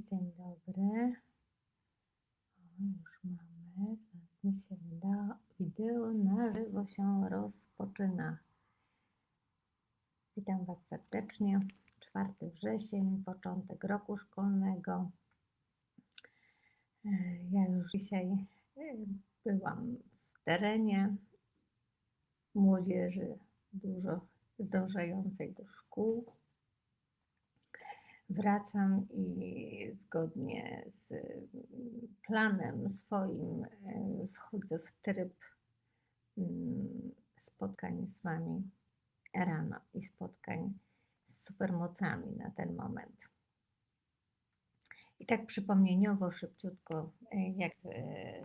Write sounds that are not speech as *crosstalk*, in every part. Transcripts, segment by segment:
dzień dobry. O, już mamy. Transmisja wideo, wideo na żywo się rozpoczyna. Witam Was serdecznie. 4 wrzesień, początek roku szkolnego. E, Ja już dzisiaj e, byłam w terenie młodzieży, dużo zdążającej do szkół wracam i zgodnie z mm, planem swoim e, wchodzę w tryb mm, spotkań z Wami rano i spotkań z supermocami na ten moment. I tak przypomnieniowo, szybciutko, e, jak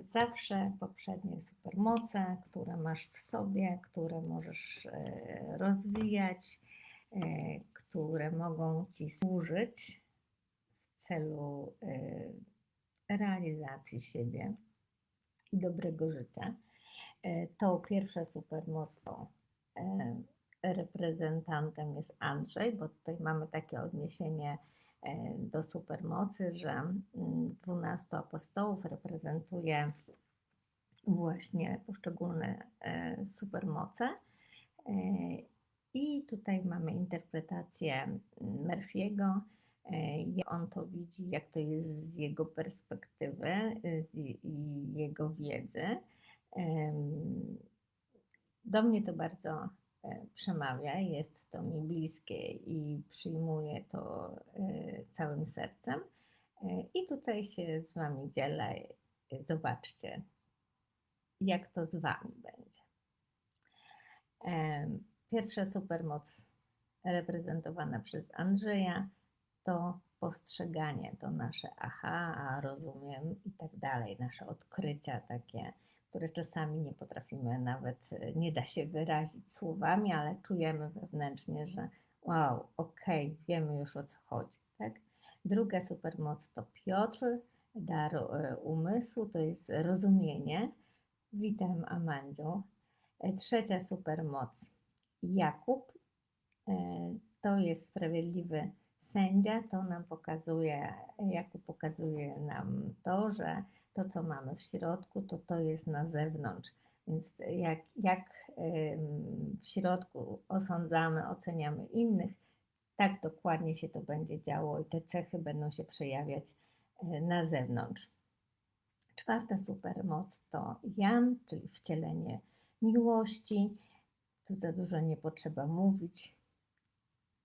zawsze, poprzednie supermoce, które masz w sobie, które możesz e, rozwijać, które mogą Ci służyć w celu e, realizacji siebie i dobrego życia. E, To pierwsza supermoc to e, reprezentantem jest Andrzej, bo tutaj mamy takie odniesienie do supermocy, że mm, 12 apostołów reprezentuje właśnie poszczególne supermoce. I tutaj mamy interpretację Murphy'ego. e, jak On to widzi, jak to jest z jego perspektywy y, i jego wiedzy. Do mnie to bardzo e, przemawia, jest to mi bliskie i przyjmuję to e, całym sercem. I tutaj się z Wami dzielę. Zobaczcie, jak to z Wami będzie. Pierwsza supermoc reprezentowana przez Andrzeja to postrzeganie, to nasze aha, rozumiem i tak dalej, nasze odkrycia takie, które czasami nie potrafimy nawet, nie da się wyrazić słowami, ale czujemy wewnętrznie, że wow, okej, wiemy już o co chodzi, tak? Druga supermoc to Piotr, dar e, umysłu, to jest rozumienie. Witam Amandziu. E, Trzecia supermoc Jakub, e, to jest sprawiedliwy sędzia, to nam pokazuje, Jakub pokazuje nam to, że to, co mamy w środku, to to jest na zewnątrz. Więc jak, jak w środku osądzamy, oceniamy innych, tak dokładnie się to będzie działo i te cechy będą się przejawiać e, na zewnątrz. Czwarta supermoc to Jan, czyli wcielenie miłości. Tu za dużo nie potrzeba mówić.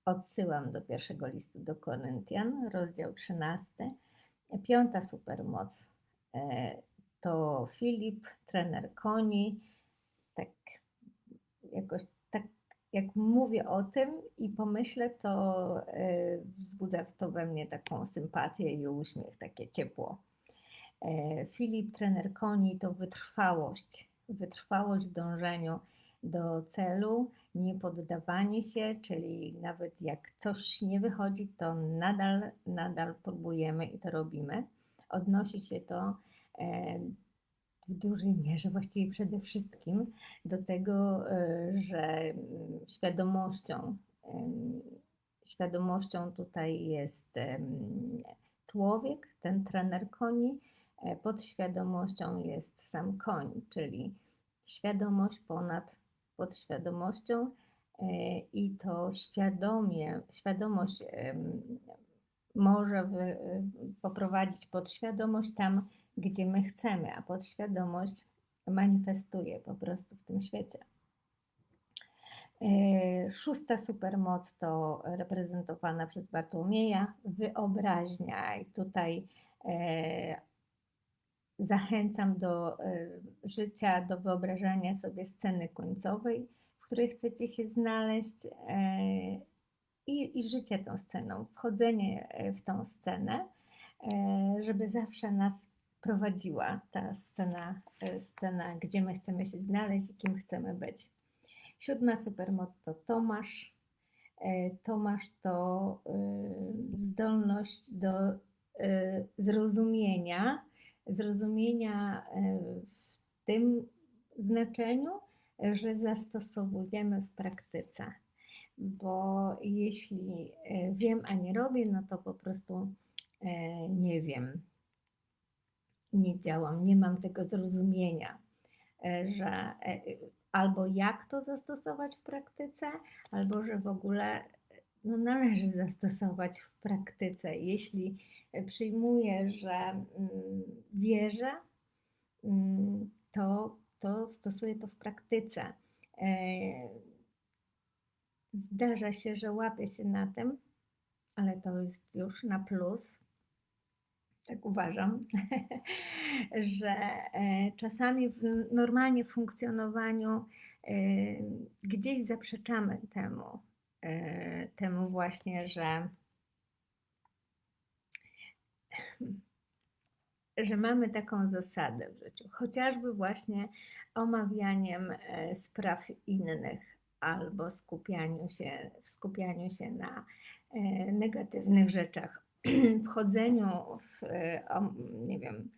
Odsyłam do pierwszego listu do Koryntian, rozdział 13. Piąta supermoc e, to Filip, trener koni. Tak jakoś tak jak mówię o tym i pomyślę, to e, wzbudza to we mnie taką sympatię i uśmiech, takie ciepło. E, Filip, trener koni, to wytrwałość, wytrwałość w dążeniu do celu, nie poddawanie się, czyli nawet jak coś nie wychodzi, to nadal, nadal próbujemy i to robimy. Odnosi się to e, w dużej mierze, właściwie przede wszystkim do tego, e, że mm, świadomością, świadomością tutaj jest człowiek, ten trener koni, e, podświadomością jest sam koń, czyli świadomość ponad podświadomością e, i to świadomie, świadomość może poprowadzić podświadomość tam, gdzie my chcemy, a podświadomość manifestuje po prostu w tym świecie. E, Szósta supermoc to reprezentowana przez Bartłomieja, wyobraźnia i tutaj e, zachęcam do e, życia, do wyobrażania sobie sceny końcowej, w której chcecie się znaleźć e, i, i życie tą sceną, wchodzenie e, w tą scenę, żeby zawsze nas prowadziła ta scena, scena, gdzie my chcemy się znaleźć i kim chcemy być. Siódma supermoc to Tomasz. Tomasz to zdolność do zrozumienia, zrozumienia e, w tym znaczeniu, że zastosowujemy w praktyce. Bo jeśli e, wiem, a nie robię, no to po prostu e, nie wiem, nie działam, nie mam tego zrozumienia, że albo jak to zastosować w praktyce, albo że w ogóle no, należy zastosować w praktyce. Jeśli przyjmuję, że mm, wierzę, mm, to, to stosuję to w praktyce. E, zdarza się, że łapię się na tym, ale to jest już na plus. Tak uważam, *laughs* że e, czasami w normalnie funkcjonowaniu e, gdzieś zaprzeczamy temu, temu właśnie, że że mamy taką zasadę w życiu, chociażby właśnie omawianiem e, spraw innych albo skupianiu się, skupianiu się na e, negatywnych rzeczach, *clears throat* wchodzeniu w, e, nie wiem,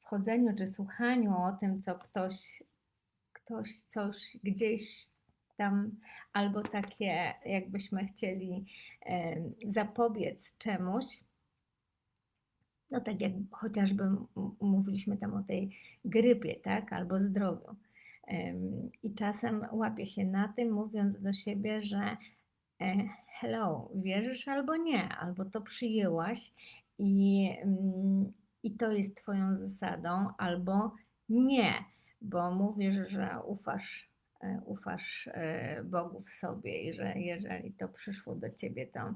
wchodzeniu czy słuchaniu o tym, co ktoś, ktoś coś gdzieś tam, albo takie, jakbyśmy chcieli zapobiec czemuś, no tak jak chociażby mówiliśmy tam o tej grypie, tak, albo zdrowiu. I czasem łapię się na tym, mówiąc do siebie, że e, hello, wierzysz albo nie, albo to przyjęłaś i, mm, i to jest Twoją zasadą, albo nie, bo mówisz, że ufasz, ufasz e, Bogu w sobie i że jeżeli to przyszło do Ciebie, to,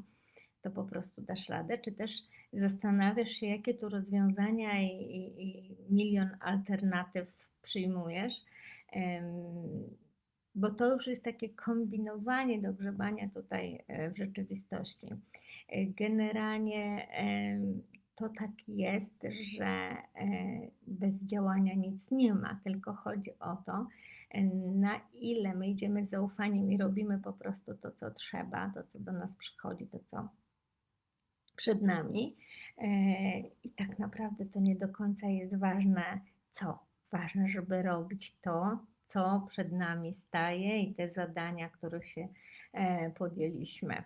to po prostu dasz radę, czy też zastanawiasz się, jakie tu rozwiązania i, i, i milion alternatyw przyjmujesz, bo to już jest takie kombinowanie do grzebania tutaj e, w rzeczywistości. E, generalnie to tak jest, że e, bez działania nic nie ma, tylko chodzi o to, na ile my idziemy z zaufaniem i robimy po prostu to, co trzeba, to, co do nas przychodzi, to, co przed nami. E, I tak naprawdę to nie do końca jest ważne, co. Ważne, żeby robić to, co przed nami staje i te zadania, których się e, podjęliśmy.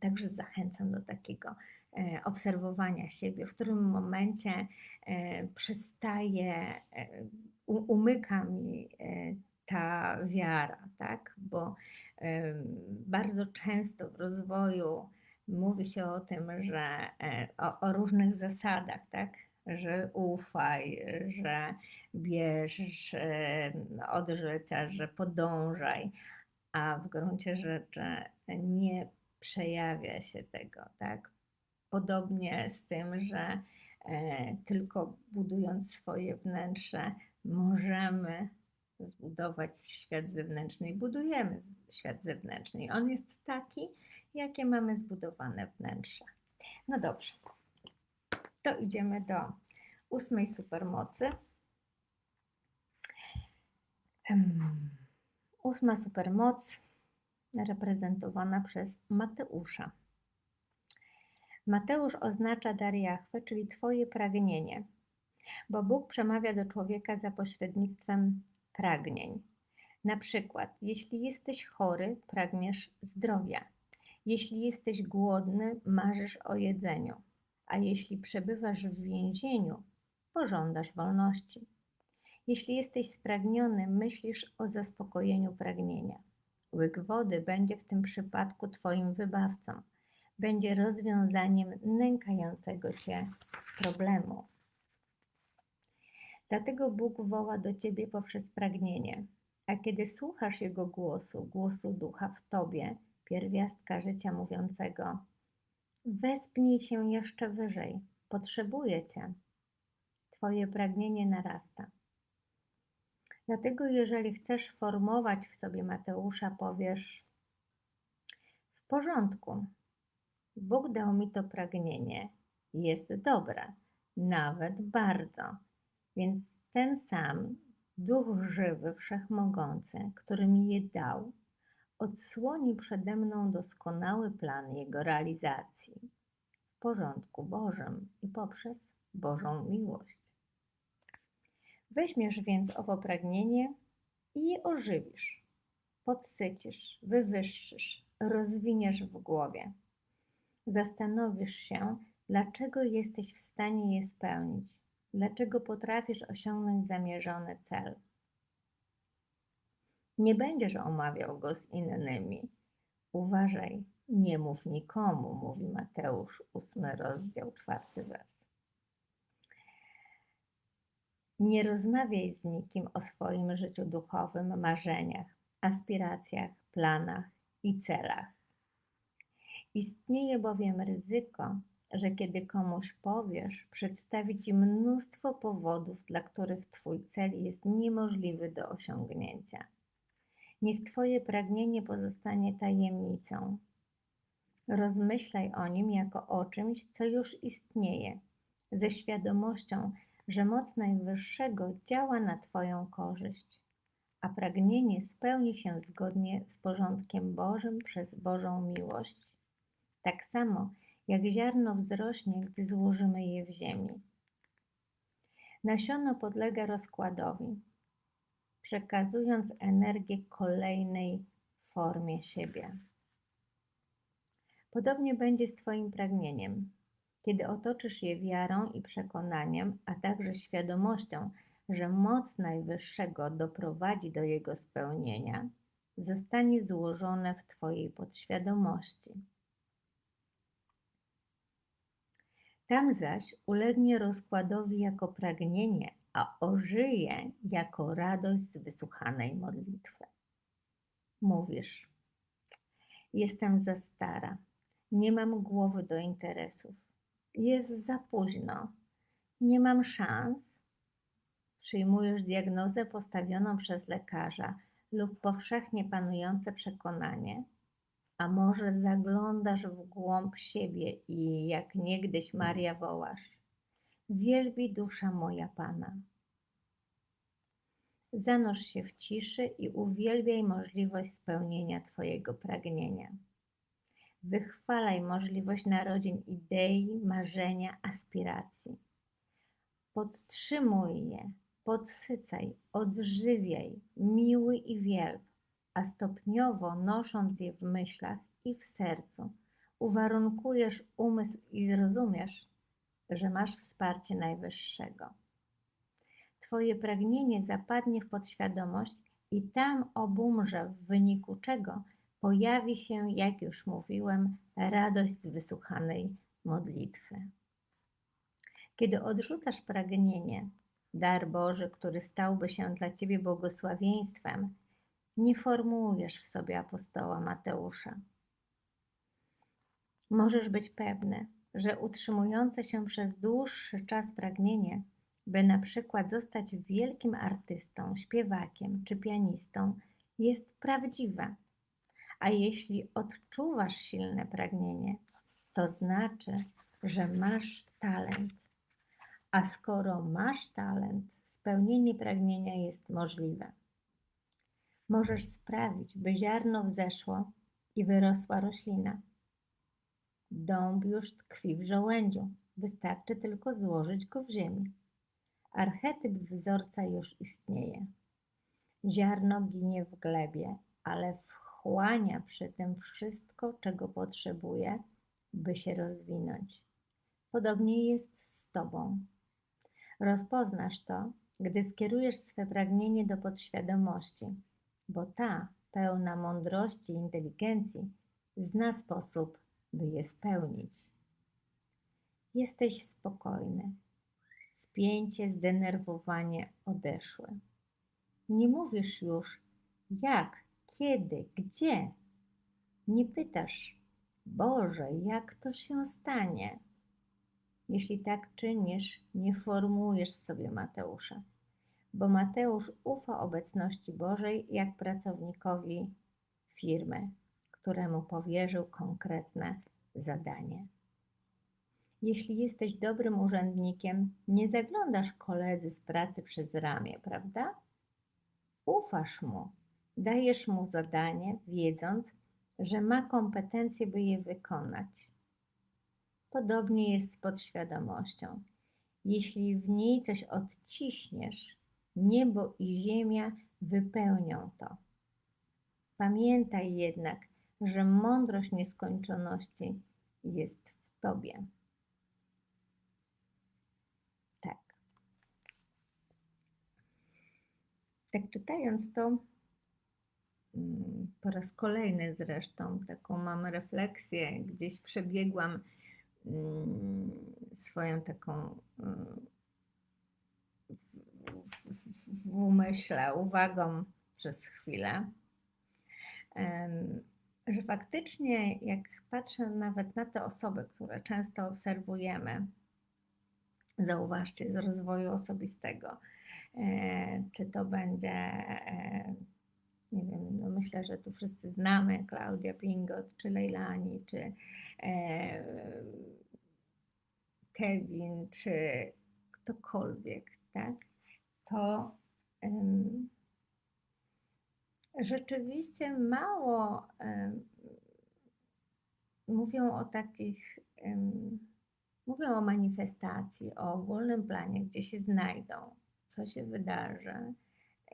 Także zachęcam do takiego e, obserwowania siebie, w którym momencie przestaje, umyka mi ta wiara, tak? Bo bardzo często w rozwoju mówi się o tym, że e, o, o, różnych zasadach, tak? Że ufaj, że bierz od życia, że podążaj, a w gruncie rzeczy nie przejawia się tego, tak? Podobnie z tym, że e, tylko budując swoje wnętrze możemy zbudować świat zewnętrzny i budujemy świat zewnętrzny. on jest taki, jakie mamy zbudowane wnętrze. No dobrze, to idziemy do ósmej supermocy. Ósma supermoc reprezentowana przez Mateusza. Mateusz oznacza dar czyli Twoje pragnienie, bo Bóg przemawia do człowieka za pośrednictwem pragnień. Na przykład, jeśli jesteś chory, pragniesz zdrowia. Jeśli jesteś głodny, marzysz o jedzeniu, a jeśli przebywasz w więzieniu, pożądasz wolności. Jeśli jesteś spragniony, myślisz o zaspokojeniu pragnienia. Łyk wody będzie w tym przypadku Twoim wybawcą, będzie rozwiązaniem nękającego Cię problemu. Dlatego Bóg woła do Ciebie poprzez pragnienie, a kiedy słuchasz Jego głosu, głosu ducha w Tobie, pierwiastka życia mówiącego: Wespnij się jeszcze wyżej, potrzebuję Cię. Twoje pragnienie narasta. Dlatego, jeżeli chcesz formować w sobie Mateusza, powiesz: W porządku, Bóg dał mi to pragnienie, jest dobre, nawet bardzo. Więc ten sam Duch żywy, wszechmogący, który mi je dał, odsłoni przede mną doskonały plan jego realizacji w porządku Bożym i poprzez Bożą miłość. Weźmiesz więc owo pragnienie i je ożywisz, podsycisz, wywyższysz, rozwiniesz w głowie. Zastanowisz się, dlaczego jesteś w stanie je spełnić, dlaczego potrafisz osiągnąć zamierzony cel. Nie będziesz omawiał go z innymi. Uważaj, nie mów nikomu, mówi Mateusz, ósmy rozdział, czwarty wers. Nie rozmawiaj z nikim o swoim życiu duchowym, marzeniach, aspiracjach, planach i celach. Istnieje bowiem ryzyko, że kiedy komuś powiesz, przedstawi ci mnóstwo powodów, dla których Twój cel jest niemożliwy do osiągnięcia. Niech Twoje pragnienie pozostanie tajemnicą. Rozmyślaj o nim jako o czymś, co już istnieje, ze świadomością, że moc Najwyższego działa na Twoją korzyść, a pragnienie spełni się zgodnie z porządkiem Bożym przez Bożą miłość. Tak samo jak ziarno wzrośnie, gdy złożymy je w ziemi. Nasiono podlega rozkładowi, przekazując energię kolejnej formie siebie. Podobnie będzie z Twoim pragnieniem. Kiedy otoczysz je wiarą i przekonaniem, a także świadomością, że moc Najwyższego doprowadzi do jego spełnienia, zostanie złożone w Twojej podświadomości. Tam zaś ulegnie rozkładowi jako pragnienie, a ożyje jako radość z wysłuchanej modlitwy. Mówisz, jestem za stara, nie mam głowy do interesów, jest za późno, nie mam szans. Przyjmujesz diagnozę postawioną przez lekarza lub powszechnie panujące przekonanie, a może zaglądasz w głąb siebie i jak niegdyś Maria wołasz: Wielbi dusza moja Pana. Zanurz się w ciszy i uwielbiaj możliwość spełnienia Twojego pragnienia. Wychwalaj możliwość narodzin idei, marzenia, aspiracji. Podtrzymuj je, podsycaj, odżywiaj, miły i wielb, a stopniowo nosząc je w myślach i w sercu, uwarunkujesz umysł i zrozumiesz, że masz wsparcie Najwyższego. Twoje pragnienie zapadnie w podświadomość i tam obumrze, w wyniku czego pojawi się, jak już mówiłem, radość z wysłuchanej modlitwy. Kiedy odrzucasz pragnienie, dar Boży, który stałby się dla Ciebie błogosławieństwem, nie formułujesz w sobie apostoła Mateusza. Możesz być pewny, że utrzymujące się przez dłuższy czas pragnienie, by na przykład zostać wielkim artystą, śpiewakiem czy pianistą, jest prawdziwe. A jeśli odczuwasz silne pragnienie, to znaczy, że masz talent. A skoro masz talent, spełnienie pragnienia jest możliwe. Możesz sprawić, by ziarno wzeszło i wyrosła roślina. Dąb już tkwi w żołędziu, wystarczy tylko złożyć go w ziemi. Archetyp wzorca już istnieje. Ziarno ginie w glebie, ale wchłania przy tym wszystko, czego potrzebuje, by się rozwinąć. Podobnie jest z Tobą. Rozpoznasz to, gdy skierujesz swe pragnienie do podświadomości, bo ta, pełna mądrości i inteligencji, zna sposób, by je spełnić. Jesteś spokojny. Spięcie, zdenerwowanie odeszły. Nie mówisz już jak, kiedy, gdzie. Nie pytasz, Boże, jak to się stanie? Jeśli tak czynisz, nie formułujesz w sobie Mateusza, bo Mateusz ufa obecności Bożej jak pracownikowi firmy, któremu powierzył konkretne zadanie. Jeśli jesteś dobrym urzędnikiem, nie zaglądasz koledzy z pracy przez ramię, prawda? Ufasz mu, dajesz mu zadanie, wiedząc, że ma kompetencje, by je wykonać. Podobnie jest z podświadomością. Jeśli w niej coś odciśniesz, niebo i ziemia wypełnią to. Pamiętaj jednak, że mądrość nieskończoności jest w Tobie. Tak. Tak czytając to, mm, po raz kolejny zresztą, taką mam refleksję, gdzieś przebiegłam mm, swoją taką mm, w, umyśle, uwagą przez chwilę, że faktycznie jak patrzę nawet na te osoby, które często obserwujemy, zauważcie, z rozwoju osobistego, e, czy to będzie, e, nie wiem, no myślę, że tu wszyscy znamy Klaudia Pingot, czy Leilani, czy e, Kevin, czy ktokolwiek, tak? To em, rzeczywiście mało em, mówią o takich, em, mówią o manifestacji, o ogólnym planie, gdzie się znajdą, co się wydarzy,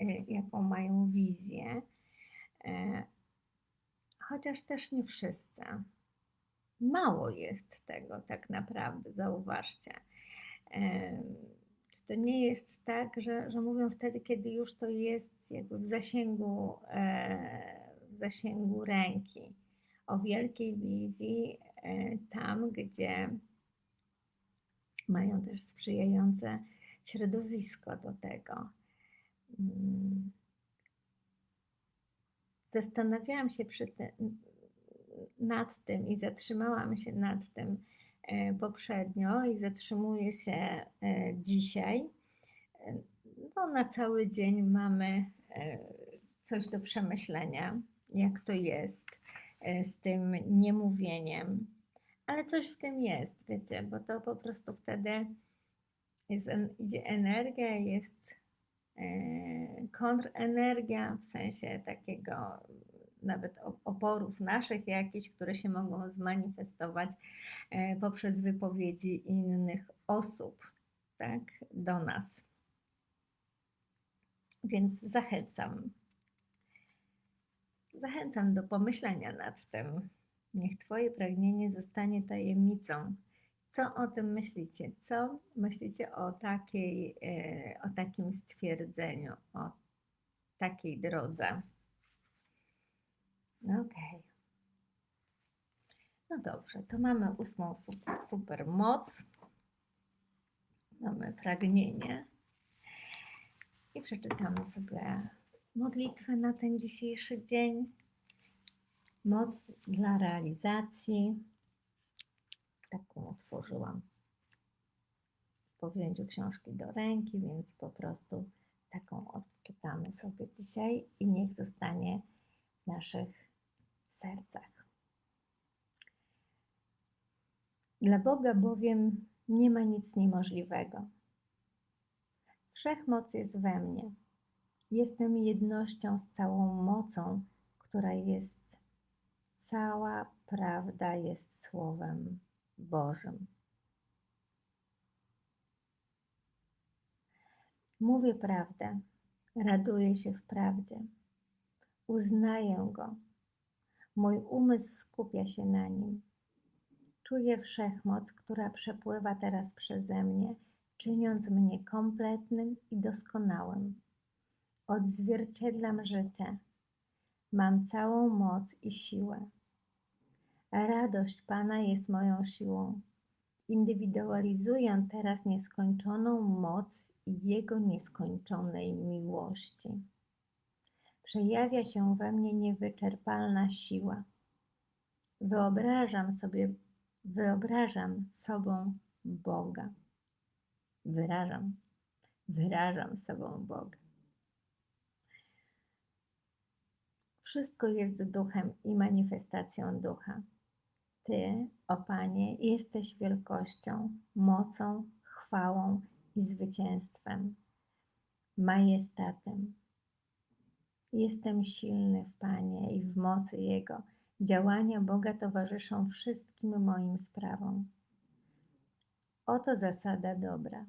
y, jaką mają wizję, e, chociaż też nie wszyscy. Mało jest tego tak naprawdę, zauważcie. To nie jest tak, że, że mówią wtedy, kiedy już to jest jakby w zasięgu, e, w zasięgu ręki? O wielkiej wizji e, tam, gdzie mają też sprzyjające środowisko do tego. Mm. Zastanawiałam się nad tym i zatrzymałam się nad tym poprzednio i zatrzymuję się e, dzisiaj. E, No, na cały dzień mamy e, coś do przemyślenia, jak to jest e, z tym niemówieniem, ale coś w tym jest, wiecie, bo to po prostu wtedy jest, idzie energia, jest e, kontrenergia, w sensie takiego nawet oporów naszych jakichś, które się mogą zmanifestować e, poprzez wypowiedzi innych osób, tak, do nas. Więc zachęcam. Zachęcam do pomyślenia nad tym. Niech Twoje pragnienie zostanie tajemnicą. Co o tym myślicie? Co myślicie o, takiej, e, o takim stwierdzeniu, o takiej drodze? Okej. No dobrze, to mamy ósmą super, moc. Mamy pragnienie. I przeczytamy sobie modlitwę na ten dzisiejszy dzień. Moc dla realizacji. Taką otworzyłam po wzięciu książki do ręki, więc po prostu taką odczytamy sobie dzisiaj i niech zostanie w naszych sercach. Dla Boga bowiem nie ma nic niemożliwego. Wszechmoc jest we mnie. Jestem jednością z całą mocą, która jest cała prawda jest Słowem Bożym. Mówię prawdę, raduję się w prawdzie, uznaję go. Mój umysł skupia się na nim. Czuję wszechmoc, która przepływa teraz przeze mnie, czyniąc mnie kompletnym i doskonałym. Odzwierciedlam życie. Mam całą moc i siłę. Radość Pana jest moją siłą. Indywidualizuję teraz nieskończoną moc i Jego nieskończonej miłości. Przejawia się we mnie niewyczerpalna siła. Wyobrażam sobie, wyobrażam sobą Boga. Wyrażam, wyrażam sobą Boga. Wszystko jest duchem i manifestacją ducha. Ty, o Panie, jesteś wielkością, mocą, chwałą i zwycięstwem, majestatem. Jestem silny w Panie i w mocy Jego. Działania Boga towarzyszą wszystkim moim sprawom. Oto zasada dobra.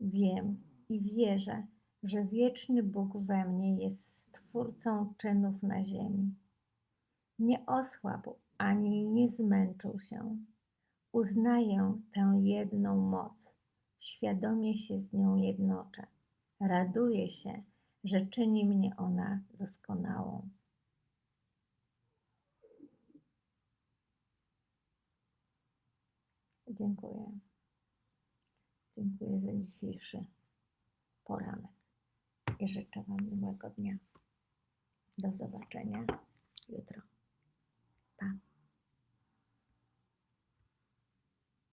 Wiem i wierzę, że wieczny Bóg we mnie jest stwórcą czynów na ziemi. Nie osłabł ani nie zmęczył się. Uznaję tę jedną moc, świadomie się z nią jednoczę. Raduję się, że czyni mnie ona doskonałą. Dziękuję. Dziękuję za dzisiejszy poranek i życzę Wam miłego dnia. Do zobaczenia jutro. Pa.